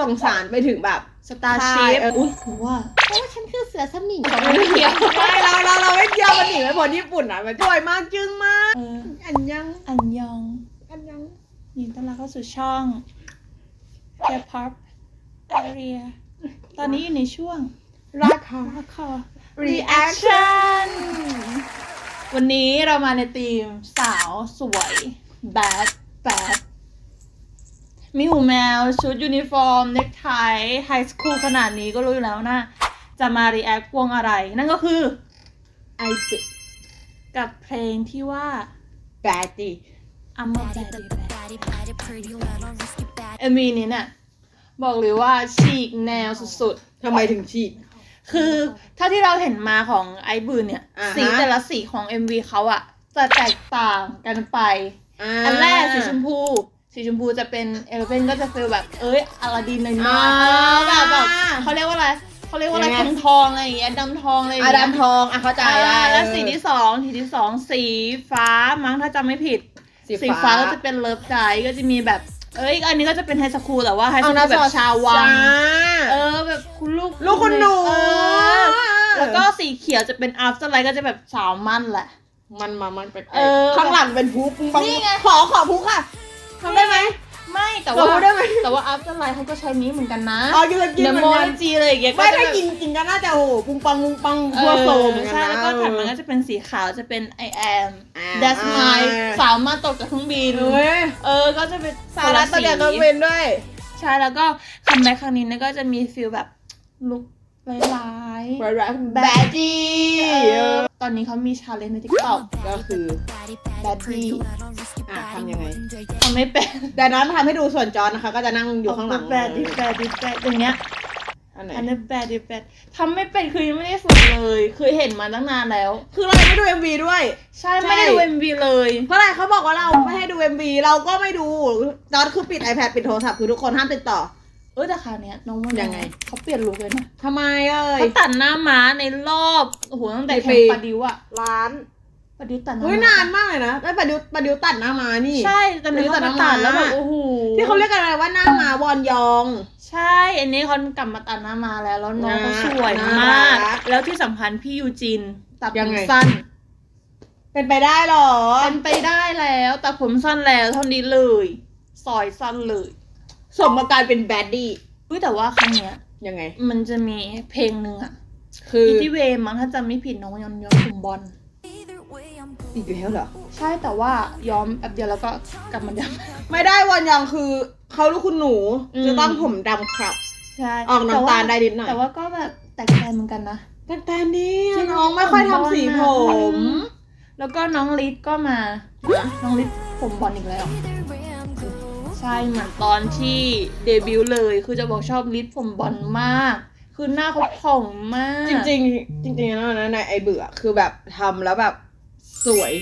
ส่งสารไปถึงแบบสตาร์ใช่ชิพเอออุ๊อุ้ยยว่าเพราะว่าฉันคือเสือสมิงเราไม่เกี่ยวไม่เราเราเราไม่เกี่ยวมันหนีไม่พ้นญี่ปุ่นอะมันสวยมากจึ้งมากเอออันยังอันยองอันยังยินต้อนรับเข้าสู่ช่องแคพับแอเรียตอนนี้อยู่ในช่วงราคาราคา reaction วันนี้เรามาในทีมสาวสวย bad bad มีหูแมว ชุดยูนิฟอร์ม เน็กไทไฮสคูลขนาดนี้ก็รู้อยู่แล้วนะ จะมา react วงอะไร นั่นก็คือไอปิกับเพลงที่ว่าแบดดี้ I'm a bad bad เอมีนี้เนี่ยบอกเลยว่าฉีกแนวสุดทำไมถึงฉีก ๆ คือถ้าที่เราเห็นมาของไอบืนเนี่ย อ่าฮะ สีแต่ละสีของ MV เขาอะจะแตกต่างกันไป อันแรกสีชมพู สีชมพูจะเป็นเอลเวนก็จะฟีลแบบเอ้ยอลาดินหน่อยๆแบบแบบเขาเรียกว่าอะไรเขาเรียกว่าอะไรทองทองๆอะไรอย่างเงี้ยดำทองอะไรอย่างอาเงี้ย ดามทองอะเข้าใจอ่าได้แล้วสีที่สองสีที่สองสีฟ้ามั้งถ้าจำไม่ผิดสีฟ้าก็จะเป็นเลิฟไกด์ก็จะมีแบบ เอ้ย อันนี้ก็จะเป็นไฮสคูลแต่ว่าไฮสเอาคูลนะแบบชาววังจ้าเออแบบคุณลูกลูกคุณหนูเออแล้วก็สีเขียวจะเป็นอัฟเตอร์ไลท์ก็จะแบบสาวมั่นแหละ มันมามันแปลกๆเออข้างหลังเป็นพุกปังนี่ไง ขอขอพุกค่ะ ทำได้ไหมไม่แต่เราว่าพูดได้ไหม แต่ว่าอัฟเตอร์ไลท์เขาก็ใช้นี้เหมือนกันนะอ๋อกินกินเดเหมืโมอนกันจีอะไรอย่างเงี้ยไม่จะถ้าแบบกินกินก็น่าจะโอ้โหปุงปังปุงปังเอทั่วอโซมเหมือนกันใช่นะแล้วก็ถัดมาก็จะเป็นสีขาวจะเป็น I am อ่า That's อ่า my สาวมาตกจากเครื่องบิน เอ้ยเออ ก็จะเป็นสาระตัวเดียวก็เป็นด้วย ใช่แล้วก็คัมแบ็คครั้งนี้เนี่ยก็จะมีฟิลแบบลุกร้ายๆร้ายๆแบดดี้เออตอนนี้เขามีชาเลนจ์ในทิกตอกก็คือ Bad B อะทำยังไง ทำไม่เป็นแต่นั้นทำให้ดูส่วนจอนะคะ ก็จะนั่งอยู่ข้างหลังแบดดิแบดดิแบดอย่างเงี้ย อันไหนอันนี้แบดดิแบดทำไม่เป็นคือยังไม่ได้ฝึกเลยคือเห็นมาตั้งนานแล้ว คือเราไม่ดู MV ด้วย ใช่ไม่ได้ดู MV เลย เพราะอะไรเขาบอกว่าเราไม่ให้ดู MV เราก็ไม่ดูจอร์ดคือปิด iPad ปิดโทรศัพท์คือทุกคนห้ามติดต่อ เออแต่คราวเนี้ยน้องว่ายังไง เขาเปลี่ยนลุคเลยนะทำไมเอ่ยเขาตัดหน้าม้าในรอบโอ้โหตั้งแต่กี่แข่ปีงปาดิวอะร้าน ปาดิวตัดหน้าอุ้ยม้นานมากเลยนะแล้วประดิวประดิวตัดหน้ามานี่ ใช่ตอนนี้ปาดิวตัเขาดหน้าตัดม้าแล้วแบบโอ้โหที่เขาเรียกกันอะไรว่าหน้ามาวอนยอง ใช่ อันนี้เขากลับมาตัดหน้ามาแล้วแล้วน้องเขาน่าสวยน่ามากรักแล้วที่สำคัญพี่ยูจิน ตัดผยังมไงสั้น เป็นไปได้หรอ เป็นไปได้แล้วตัดผมสั้นแล้วเท่านี้เลยซอยสั้นเลยสมกับการเป็นแบดดี้อุ้ยแต่ว่าครั้งเนี้ยยังไง มันจะมีเพลงหนึ่งอะคืออีที่เวย์มั้งถ้าจำไม่ผิดน้องยอมย้อมผมบอล อีกแล้วเหรอ ใช่แต่ว่าย้อมแป๊บเดียวแล้วก็กลับมาดไม่ได้วอนยองคือเขาลูกคุณหนูอืมจะต้องผมดำครับำใช่ออกน้ำตาลได้นิดหน่อย แต่ว่าก็แบบแตกแตนเหมือนกันนะแต่แต่นี่น้องไม่ค่อยทำสีผม แล้วก็น้องลิศก็มา น้องลิศผมบอลอีกแล้วใช่เหมือนตอนที่เดบิวต์เลย คือจะบอกชอบลิศผมบอลมากคือหน้าเขาผ่องมาก จริงๆ จริงๆแล้วนะในไอเบื่อคือแบบทำแล้วแบบ สวย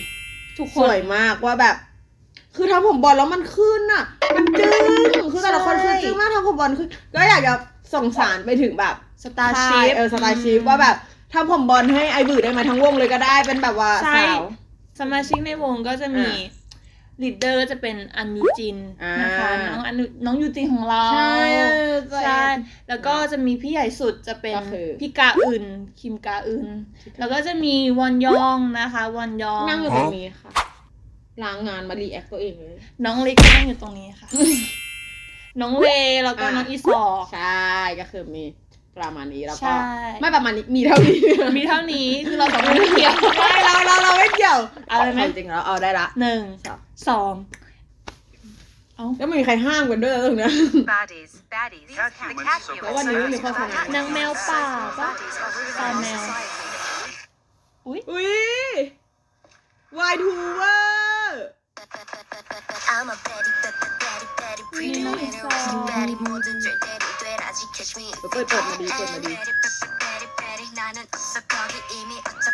ทุกคสวนยมากว่าแบบ คือทำผมบอลแล้วมันขึ้นอะ มันจึ้งคือแต่ละคนใช่ คือจึ้งมากทำผมบอลคือก็อยากจะส่งสารไปถึงแบบสตาร์ค่าชิยพเออสตาร์ชิพว่าแบบทำผมบอลให้ไอเบื่อได้ไหมทั้งวงเลยก็ได้เป็นแบบว่าใช่ สาว สมาชิกในวงก็จะมีอ่า ลีดเดอร์จะเป็นอันยูจินอ่านนะคะน้องอันน้องยูจินของเรา ใช่ใช่แล้วก็จะมีพี่ใหญ่สุดจะเป็นก็คือพี่กาอึนคิมกาอึนแล้วก็จะมีวอนยองนะคะวอนยองนั่งอยู่ตรงนี้ค่ะล้างงานมารีแอคตัวเองเลย น้องเล็กก็นั่งอยู่ตรงนี้ค่ะ น้องเวแล้วก็อ่าน้องอีซอใช่ก็คือมี ประมาณนี้แล้วก็ไม่ประมาณนี้มีเท่านี้ มีเท่านี้คือเราสองคนไม่เกี่ยว ไม่เราเราเราไม่เกี่ยวเอาเลยไหม จริงๆแล้วเอาได้ละ หนึ่งสองแล้วไม่มีใครห้ามกันด้วยนะตรงเนี้ย Baddies, baddies. The cat humans นี้มีโางแมวป่าปะตาแมว society. อุ้ยวายทูเวอร์ I'm a baddie, but. เปิดเปิดมาดีเปิดมาดี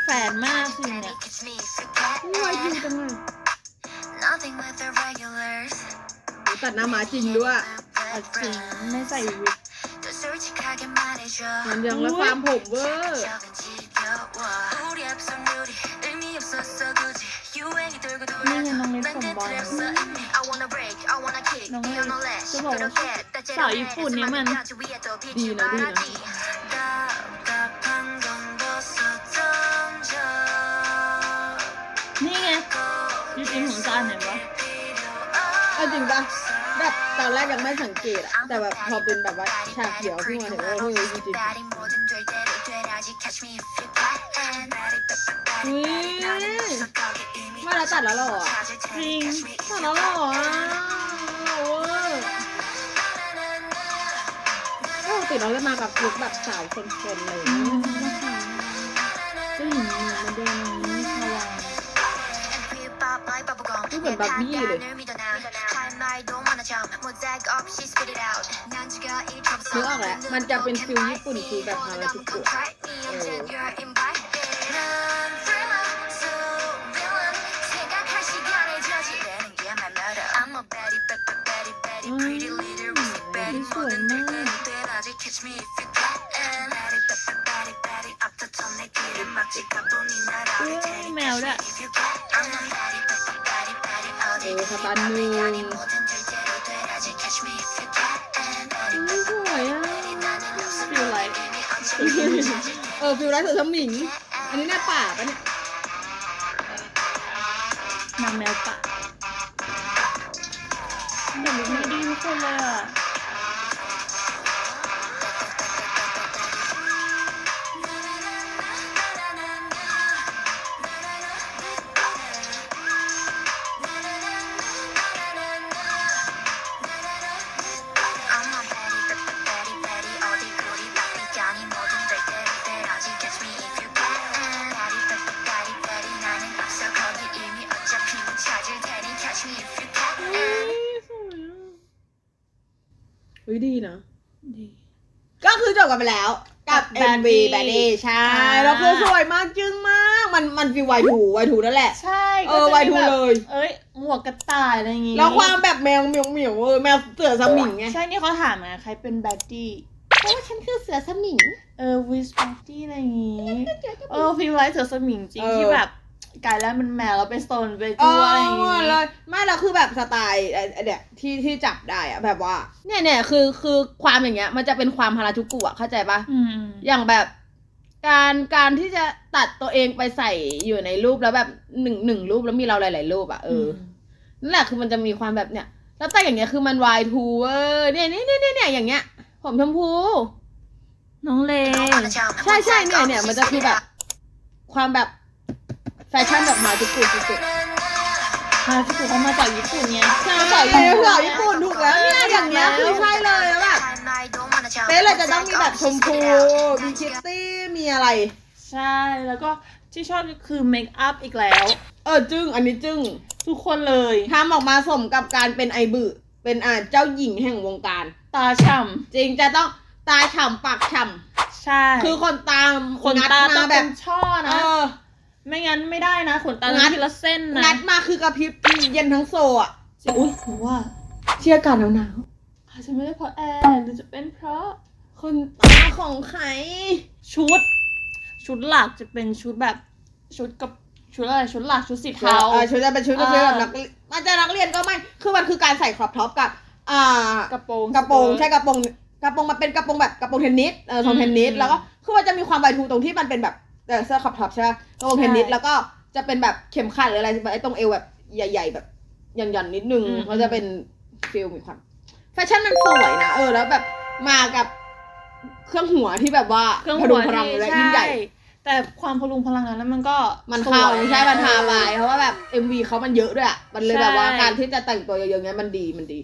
แฝนมากสิเนี่ยรอยยิงจังเลยตัดหน้าม้าจริงด้วยจริงไม่ใส่วิกมันยังแล้วความผมเวอร์ นี่ไงน้องเล็กผมบอลน้องเล็จะบอกว่าสาวญี่ปุ่นนี่มันดีนะดีนะนี่ไงยูจินของซานเห็นปะเอาจริงปะแบบตอนแรกยังไม่สังเกตอะแต่แบบพอเป็นแบบว่าชาเขียวขึ้นมาเห็นว่านี้ยูจินอุ้ ไม่แล้วตัดแล้วหรอจริงตัดแล้วหรอโอ้ติดเราเลมาแบบลุกแบบสาวคนๆเลยก็หญิงมันเดินนี้พลังก็เหมือนแบบบี้เลยนึกออกแล้มันจะเป็นฟิลญี่ปุ่นคือแบบมาแล้อจุกๆ สวยมากแมวด้วยโอ้สตันมือเออฟิลไรสุดสมิง อันนี้หน้าป่าปะเนี่ยนางแมวป่าแต่ไม่ดีทุกคนเลยอะ ก็คือจบกันไปแล้ว กับ กับ MV Baddie แบดดี้ใช่ อ่า แล้วคือสวยมากจึ้งมาก มันมันฟีลวายทูวายทูนั่นแหละ ใช่เออก็จะมีวายทูแบบเลย เอ้ยหมวกกระต่ายอะไรอย่างงี้แล้วความแบบแมวเหมียวเหมียวเออแมวเสือสมิงไงใช่นี่เขาถามไงใครเป็นแบดดี้เพราะว่าฉันคือเสือสมิง เออวิสแบดดี้อะไรอย่างงี้ เออฟีลไลท์เสือสมิงจริงเออ ที่แบบ กลายแล้วมันแมวแล้วไปโซนไปเอตัวออะไรอย่างงี้ เลยไม่แล้วคือแบบสไตล์ไอ้ไอ้เนี่ยที่ที่จับได้อะแบบว่า เนี่ยเนี่ยคือคือความอย่างเงี้ย มันจะเป็นความฮาราจูกุอะเข้าใจปะอืม อย่างแบบ การการที่จะตัดตัวเองไปใส่อยู่ในรูปแล้วแบบหนึ่งหนึ่งรูปแล้วมีเราหลาย ๆ รูปอะเอออนั่นแหละคือมันจะมีความแบบเนี้ยแล้วแต่อย่างเงี้ยคือมัน Y2 เออเนี่ยเนี่ยเนี่ยเนี่ยเนี่ยอย่างเงี้ย ผมชมพู น้องเล ใช่ใช่เนี่ยเนี่ยมันจะคือแบบ ความแบบ แฟชั่นแบบมาจุกุจุกุมาที่ถูกเขามาจากญี่ปุ่นไงใช่มาจากเสือญี่ปุ่นถูกแล้วเนี่ยอย่างเงี้ยคือใช่เลยแล้วแบบเป๊ะเลยจะต้องมีแบบชมพูมีคิตตี้มีอะไร ใช่แล้วก็ที่ชอบก็คือเมคอัพอีกแล้ว เออจึ้งอันนี้จึ้งทุกคนเลย ทำออกมาสมกับการเป็นไอบึเป็นอ่าเจ้าหญิงแห่งวงการ ตาฉ่จริงจะต้องตาฉ่ำปากฉ่ำใช่ำคือคนตามขนงัดตาต้มาองแบเป็บนช่อเอนะอ ไม่งั้นไม่ได้นะขนตางัด ทีละเส้นนะงัดมาคือกระพริบเย็นทั้งโซอะอุ้ยหรือว่าเชื่อกันหนาวอาจจะไม่ได้เพราะแอร์หรือจะเป็นเพราะๆคนตาของใครชุด ชุดหลักจะเป็นชุดแบบชุดกับชุดอะไรชุดหลักชุดสีเทาเออชุดจะเป็นชุดนักเออเรียนแบบนักเรียนอาจจะนักเรียนก็ไม่ คือมันคือการใส่ครอปท็อปกับ อ่า กระโปรงกระโปรงสเตใช่กระโปรงกระโปรงมันเป็นกระโปรงแบบกระโปรงเทนนิสเออทรงเทนนิสอืม แล้วก็คือมันจะมีความไวทูตรงที่มันเป็นแบบ เออเสื้อครอปท็อปใช่ไหมกระโปรงเทนนิสใช่แล้วก็จะเป็นแบบเข็มขัดหรืออะไรแบบไอ้ตรงเอวแบบใหญ่ ๆ แบบหย่อนๆนิดนึงอืมมันจะเป็นฟิลมีความแฟชั่นมันสวยนะเออแล้วแบบมากับเครื่องหัวที่แบบว่าเครื่องพหัดุวงพลังที่และยิ่งใหญ่แต่ความพลุงพลังนั้นมันก็มันเข้าสวยใช่มันพาไปเพราะว่าแบบ MV เขามันเยอะด้วยอะมันเลยใช่แบบว่าการที่จะแต่งตัวเยอะๆเงี้ยมันดีมันดี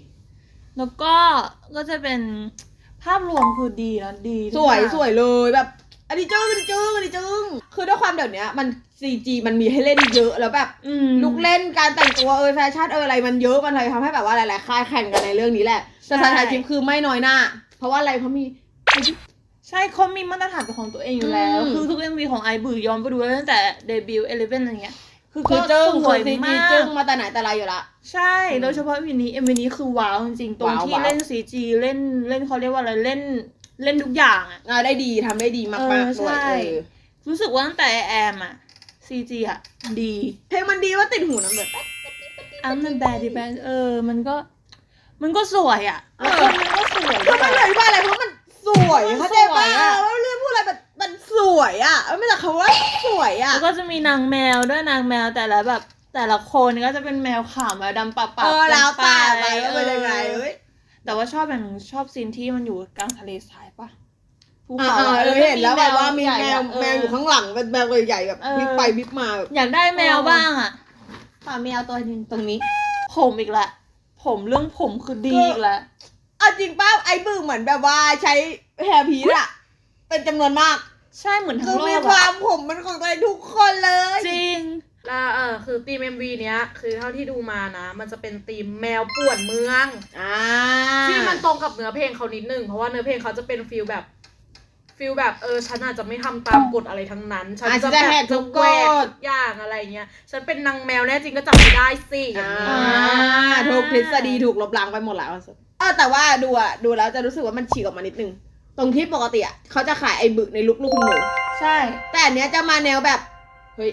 แล้วก็ก็จะเป็นภาพรวมคือดีนะดีทุสกวยอย่าง สวยเลยแบบ อันนี้จึ้งอันนี้จึ้งอันนี้จึ้งคือด้วยความเดี๋ยวนี้มัน CG มันมีให้เล่นเยอะแล้วแบบอืมลุกเล่นการแต่งตัวเออแฟชั่นเอออะไรมันเยอะมันเลยทำให้แบบว่าหลายๆค่ายแข่งกันในเรื่องนี้แหละแต่ใช่สายทิพคือไม่น้อยหน้า เพราะว่าอะไรเพราะมี ใช่เขามีมาตรฐานเป็นของตัวเองอยู่แล้ว อืม คือทุกเอ็มวีของไอบือย้อนไปดูได้ตั้งแต่เดบิวต์เอเลเวนอะไรเงี้ย คือคืก็อจึ้งสคืวอยซีมาจีจึ้กงมาแต่ไหนแต่ไรอยู่ละ ใช่โดยเฉพาะเอ็มวีนี้เอ็มวีนี้คือว้าวจริงๆ ตรงว้าวที่ว้าว เล่นซีจีเล่นเล่นเขาเรียกว่าอะไรเล่น เล่นทุกอย่างอะอ่าได้ดีทำได้ดีมากเออๆด้วยใช่ เออรู้สึกว่าตั้งแต่แอมอะ CG อะดี เพลงมันดีว่าติดหูน้ำแบบ อันมันแบดดีแบดเออ มันก็ มันก็สวยอะเอแล้วอคนมันก็สวยคือมันเลยว่าอะไรเพราะมันสวยมันเข้าใจสวป่ะยอะ ว่าเรื่องพูดอะไรแบบมันสวยอะไม่แต่คำว่าสวยอะ แล้วก็จะมีนางแมวด้วยนางแมวแต่ละแบบ แต่ละคนก็จะเป็นแมวขาวแมวดำปะปะเออแล้วแต่ไปเอว่าอเป็นยังไงเอ้ย แต่ว่าชอบอย่างหนึงชอบซีนที่มันอยู่กลางทะเลทรายปะภูอ่าเขาะเออเห็นแล้วแบบว่ามีใหญ่แมวอะแมวอยู่ข้างหลังเป็นแมวใหญ่ๆแบบเออบิ๊กไปบิ๊กมาแบบ อยากได้แมวบ้างอะป่าแมวตัวหนึงตรงนี้ ผมอีกละ ผมเรื่องผมคือดีอีกละ เอาจริงป้าไอ้บึ้งเหมือนแบบว่าใช้แฮร์พีซอะเป็นจำนวนมาก ใช่เหมือนทั้คืงอโลมีกควาอะมผมเป็นของตัวเองทุกคนเลย จริง แล้วเออคือธีม MV เนี้ย คือเท่าที่ดูมานะ มันจะเป็นธีมแมวป่วนเมืองอ่าที่มันตรงกับเนื้อเพลงเขานิดนึง เพราะว่าเนื้อเพลงเขาจะเป็นฟิลแบบฟิลแบบเออฉันอาจจะไม่ทำตามกฎอะไรทั้งนั้น ฉันอาจจะจะแบแหบกทุกกแหวกฎทุกอย่างอะไรเงี้ย ฉันเป็นนางแมวแน่จริงก็จับไม่ได้สิอย่างอ่านี้ถูกทฤษฎีถูกลบล้างไปหมดแล้วเออแต่ว่าดูอะดูแล้วจะรู้สึกว่ามันฉีกออกมานิดนึง ตรงที่ปกติอะเขาจะขายไอ้บึกในลุกลูกคุณหนูใช่ แต่อันเนี้ยจะมาแนวแบบเฮ้ย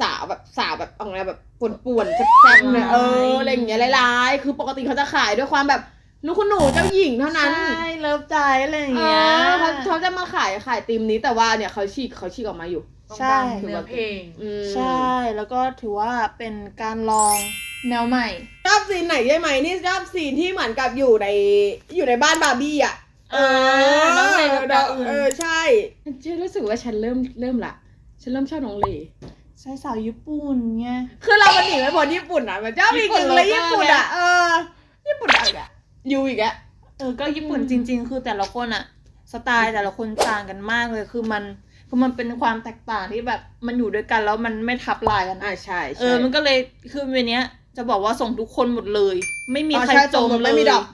สาวแบบสาวแบบอะไรแบบป่วนๆแซ่บๆเนี่ยเอออะไรอย่างเงี้ยร้ายๆคือปกติเขาจะขายด้วยความแบบลูกคุณหนูเจ้าหญิงเท่านั้นใช่เลิฟใจอะไรอย่างเอเงี้ยอเขาเขาจะมาขายขายธีมนี้แต่ว่าเนี่ยเขาฉีกเขาฉีกออกมาอยู่ต้องใช่ตามเนื้อเพลงอืมใช่แล้วก็ถือว่าเป็นการลองแนวใหม่ชอบซีนไหนใช่ไหมนี่ชอบซีนที่เหมือนกับอยู่ในอยู่ในบ้านบาร์บี้อะเออน้องเลกับดาวอื่นเออใช่ฉันรู้สึกว่าฉันเริ่มเริ่มละฉันเริ่มชอบน้องเล ใช่สาวญี่ปุ่นไงคือเรามันหนีไม่พ้นญี่ปุ่นอะมันชอบญี่อีกปุ่หนนึ่งเลยโลกาญี่ปุ่นไงอะเออญี่ปุ่นอะไรอะยูอีกอะเออก็ญี่ปุ่นจริง ๆ คือแต่ละคนอะสไตล์แต่ละคนต่างกันมากเลยคือมันคือมันเป็นความแตกต่างที่แบบมันอยู่ด้วยกันแล้วมันไม่ทับลายกันอะอ่าใช่เออมันก็เลยคือเวเนี้ยจะบอกว่าส่งทุกคนหมดเลย ไม่มีอ๋อใครใช่จมส่งหมดเลไม่ยมีดอก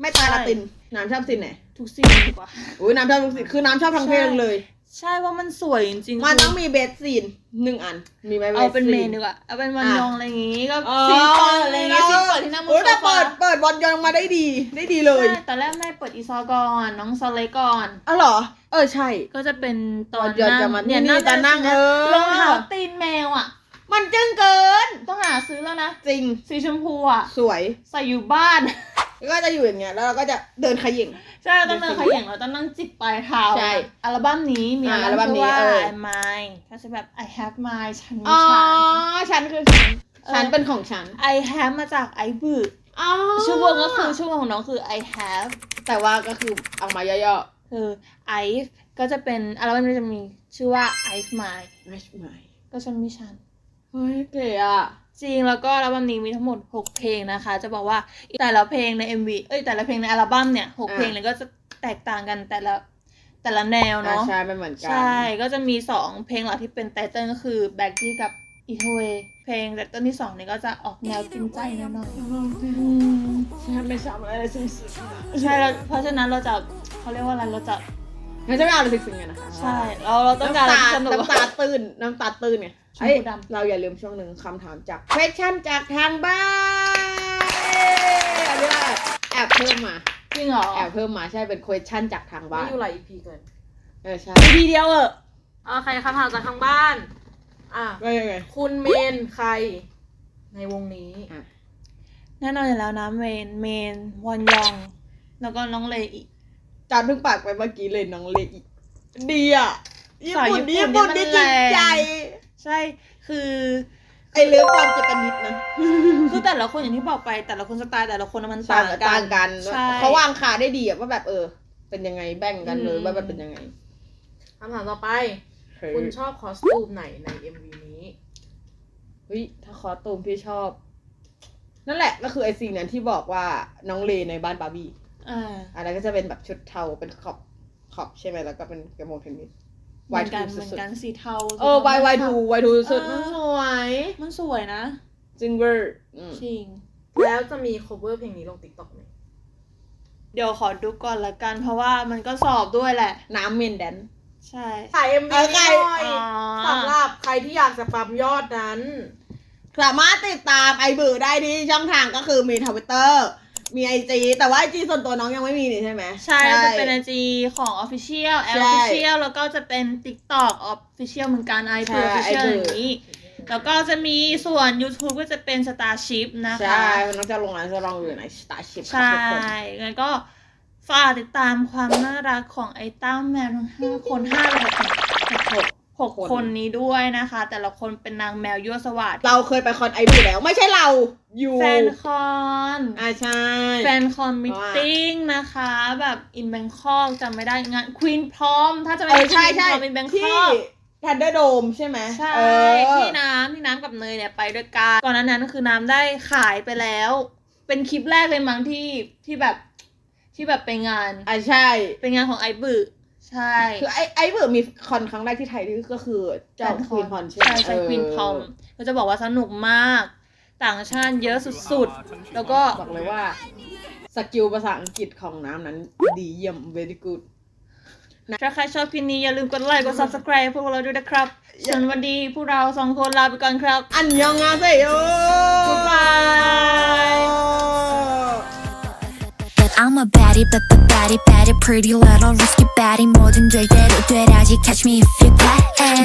ไม่ตายใช่ละตินน้ำชอบซีนไหนทุกซีนดีกว่าอุ้ยน้ำชอบทุกซีนคือน้ำชอบทั้งเพลงเลย ใช่ว่ามันสวยจริงๆมันคืต้องมีเบสซีนหนึ่งอัน มีไหมเอาเป็นบสเมซีนดีกว่าเอาเป็นวันอะยองอะไรอย่างงี้ก็อ๋อซีนเปิดอะไรอย่างงี้ซีนเปิดที่หน้ามุโอ้มยโซแต่ฟาเปิดเปิดบอลยองมาได้ดี ได้ดีเลยใช่ตอนแรกแม่เปิดอีซอก่อนน้องซอเล็กก่อนอ๋อเหรอ เออใช่ ก็จะเป็นตอนวันยองนั่งจะมาเนี่ยนี่นั่งจะนั่งได้เออรองเท้าตีนแมวอะ มันจึ้งเกิน ต้องหาซื้อแล้วนะ จริง สีชมพูอะ สวย ใส่อยู่บ้านแล้วก็จะอยู่อย่างเงี้ยแล้วเราก็จะเดินขยิงใช่ต้องเดินขยันเราต้องนั่งจิกปลายเท้าใช่อัลบั้มนี้มีอ่าอัลบั้มอัลบั้มนี้ชื่อว่าเออ I Mine ก็จะแบบ I have mine ฉันมีอ๋อ ฉัน ฉันคือฉันเออฉันเป็นของฉัน I have มาจาก I บึกอ๋อชื่อวงก็คือชื่อวงของน้องคือ I have แต่ว่าก็คือเอามาย่อคือ I ก็จะเป็นอัลบั้มนี้จะมีชื่อว่า I mine ๆไม่ใช่ก็ฉันมีฉัน เฮ้ยเก๋อะจริงแล้วก็อัลบั้มนี้มีทั้งหมด 6 เพลงนะคะ จะบอกว่าแต่ละเพลงใน MV เอ้ยแต่ละเพลงในอัลบั้มเนี่ยหกอ่าเพลงเนี่ยก็จะแตกต่างกันแต่ละแต่ละแนวอ่าเนาะใช่ไม่เหมือนกัน ใช่ก็จะมี 2 เพลงหลักที่เป็นไตเติ้ลก็คือ Back ที่กับ i t a w a y เพลงไตเติ้ลที่2เนี่ยก็จะออกแนวกินใจหน่อยๆอืมฉันไม่ชอบอะไรซึ้งใช่แล้วเพราะฉะนั้นเราจะเขาเรียกว่าอะไรเราจะๆไม่ใช่ไม่เอาอะไรซึ้งๆกันนะคะใช่เราเราต้องการน้ำอะไรตาที่สนุกน้ำตาตื้นน้ำตาตื้นเนี่ย ชมพูเอ้ยดำเราอย่าลืมช่วงหนึ่งคำถามจาก question จากทางบ้านเอ้ยอันนี้เราแอบเพิ่มมา จริงเหรอแอบเพิ่มมาใช่เป็น question จากทางไม่บ้านอยู่หลาย EP เกิน เออใช่ทีเดียวเอออ่าใครคำถามจากทางบ้าน อะก็ยังไง คุณเมนใคร ในวงนี้อะแน่นอนอยู่แล้วนะเมนเมนวอนยอง แล้วก็น้องเลอีก จานเพิ่งปากไปเมื่อกี้เลยน้องเลอีกดีอะญี่สายปุ่นญี่ญี่ปุ่ปุ่นนเนี่นี่ยจมันริงแรง ใจ ใช่คือไอเลิฟความจะกันนิดนะคือแต่ละคนอย่างที่บอกไปแต่ละคนสไตล์แต่ละคนมันต่าต่างงกันต่างกันใช่เขาวางขาได้ดีอะว่าแบบเออ เป็นยังไงแบ่งกันเลยอืมว่าแบบเป็นยังไงคำถามต่อไปเฮ้ยคุณชอบคอสตูมไหนใน MV นี้เฮ้ยถ้าคอสตูมที่ชอบ นั่นแหละก็คือไอซีนนั้นที่บอกว่าน้องเลในบ้านบาร์บี้อ่าอันนั้นก็จะเป็นแบบชุดเทาเป็นขอบขอบใช่ไหมแล้วก็เป็นกระโมงเทนนิส เหมือนกัน Y2 เหมือนสุดกันสีเทาๆเออวายวายทูวายทูสุดเออมันสวย มันสวยนะจริงเวอร์อืมจริง แล้วจะมี cover เพลงนี้ลง TikTok ไหมเดี๋ยวขอดูก่อนละกัน เพราะว่ามันก็สอบด้วยแหละ น้ำเมนแดน ใช่ถ่าย MV เออใครหน่อยอ๋อสำหรับใครที่อยากจะปั๊มยอดนั้น สามารถติดตามไอเบอร์ได้ที่ช่องทางก็คือมีทวิตเตอร์ มีไอจีแต่ว่าไอจีส่วนตัวน้องยังไม่มีนี่ใช่ไหม ใช่จะเป็นไอจีของ Official แอใช่ล Official แล้วก็จะเป็น TikTok Official เหมือนกัน i ใช่ p Official iPro อย่างนี้ แล้วก็จะมีส่วน YouTube ก็จะเป็น Starship นะคะ ใช่ น้องจะลงร้านจะลองอยู่ในสตาร์ชิพใช่งั้นก็ฝากติดตามความน่ารักของไอ้ตั้มแมวทั้งห้าคนห้าหรือหกคนหก หกคนนี้ด้วยนะคะ แต่ละคนเป็นนางแมวยั่วสวัสดเราเคยไปคอนไอบีแล้ว ไม่ใช่เราอยู่แฟนคอนอ่าใช่แฟนคอนมิทติ้งนะคะ แบบอินแบงคอกจำไม่ได้งานควีนพร้อม ถ้าจะเอไม่อใช่ใช่อินแบงคที่อกทันเดอร์โดมใช่ไหมใช่เออที่น้ำที่น้ำกับเนยเนี่ยไปด้วยกันก่อนหน้านั้นคือน้ำได้ขายไปแล้ว เป็นคลิปแรกเลยมั้งที่ที่แบบที่แบบไปงานอ่าใช่ เป็นงานของไอบึ ใช่คือไอไอเบิร์มีคอนครั้งแรกที่ไทยนี่ก็คือเจ้าควีนพอนใช่ไหมใช่ใช่เออควีนพอมก็จะบอกว่าสนุกมาก ต่างชาติเยอะสุดๆ แล้วก็บอกเลยว่าสกิลภาษาอังกฤษของน้ำนั้นดีเยี่ยม very good ถ้าใครชอบคลิปนี้อย่าลืมกดไลค์กด subscribe พวกเราด้วยนะครับส่วนวันนี้พวกเราสองคนลาไปก่อนครับ อันยองอาเซโย Goodbye. But I'm a baddie, but the baddie, baddie, pretty little risky baddie. 뭐든 될 대로 돼야지. Catch me if you can.